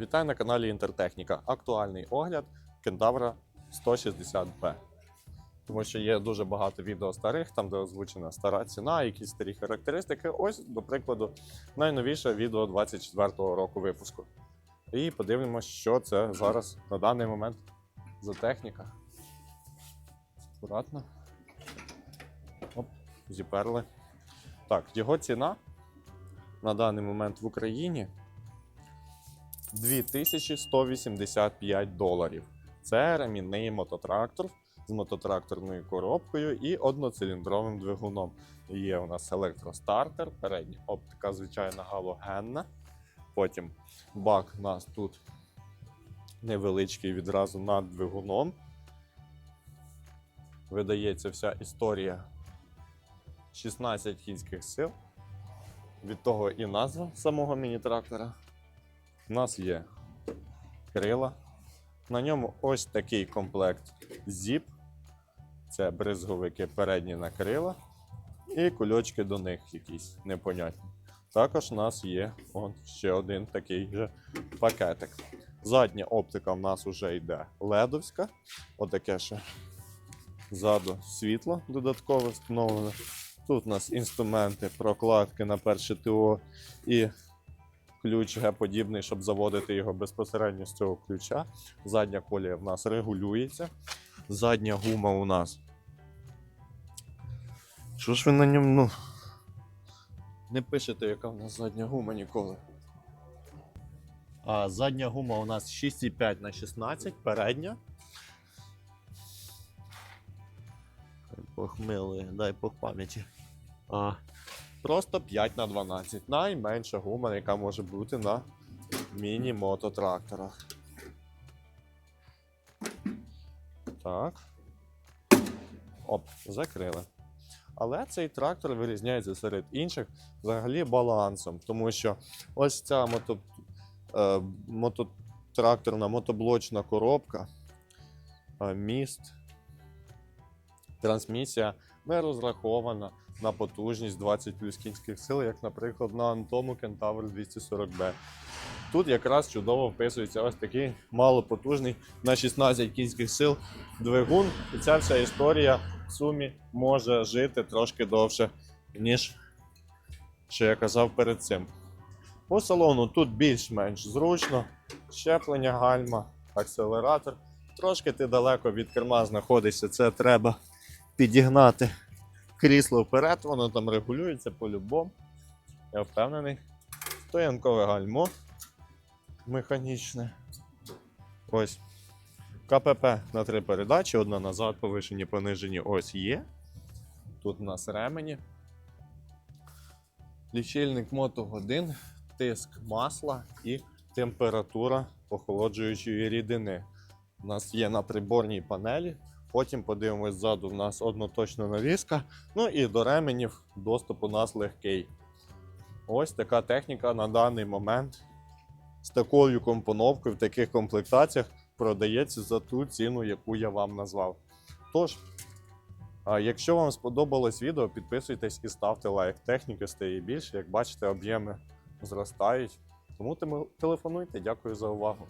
Вітаю на каналі Інтертехніка. Актуальний огляд Кентавра 160B. Тому що є дуже багато відео старих, там де озвучена стара ціна, якісь старі характеристики. Ось, до прикладу, найновіше відео 24-го року випуску. І подивимося, що це зараз на даний момент за техніка. Акуратно. Оп, зіперли. Так, його ціна на даний момент в Україні 2185 доларів. Це ремінний мототрактор з мототракторною коробкою і одноциліндровим двигуном. Є у нас електростартер, передня оптика, звичайна галогенна. Потім бак у нас тут невеличкий відразу над двигуном. Видається вся історія 16 кінських сил. Від того і назва самого міні-трактора. У нас є крила. На ньому ось такий комплект ZIP. Це бризговики передні на крила. І кульочки до них якісь непонятні. Також у нас є он, ще один такий же пакетик. Задня оптика в нас вже йде ледовська. Отаке ще ззаду світло додаткове встановлене. Тут у нас інструменти, прокладки на перше ТО і ключ Г-подібний, щоб заводити його безпосередньо з цього ключа. Задня колія в нас регулюється. Задня гума у нас. Що ж ви на ньому? Ну, не пишете, яка в нас задня гума ніколи. А задня гума у нас 6,5 на 16, передня. Похмили, дай по пам'яті. А, просто 5 на 12. Найменша гума, яка може бути на міні-мототракторах. Так. Оп, закрили. Але цей трактор вирізняється серед інших взагалі балансом, тому що ось ця мото, е, мототракторна мотоблочна коробка, е, міст, трансмісія не розрахована на потужність 20 плюс кінських сил, як, наприклад, на Антому Кентавр 240B. Тут якраз чудово вписується ось такий малопотужний на 16 кінських сил двигун. І ця вся історія в сумі може жити трошки довше, ніж що я казав перед цим. По салону тут більш-менш зручно, щеплення гальма, акселератор. Трошки ти далеко від керма знаходишся, це треба підігнати крісло вперед, воно там регулюється по-любому. Я впевнений. Стоянкове гальмо механічне. Ось. КПП на три передачі, одна назад, повишені, понижені. Ось є. Тут у нас ремені. Лічильник мотогодин, тиск масла і температура охолоджуючої рідини. У нас є на приборній панелі. Потім подивимось ззаду, в нас одноточна навіска. Ну і до ременів доступ у нас легкий. Ось така техніка на даний момент з такою компоновкою в таких комплектаціях продається за ту ціну, яку я вам назвав. Тож, якщо вам сподобалось відео, підписуйтесь і ставте лайк. Техніки стає більше, як бачите, об'єми зростають. Тому телефонуйте. Дякую за увагу.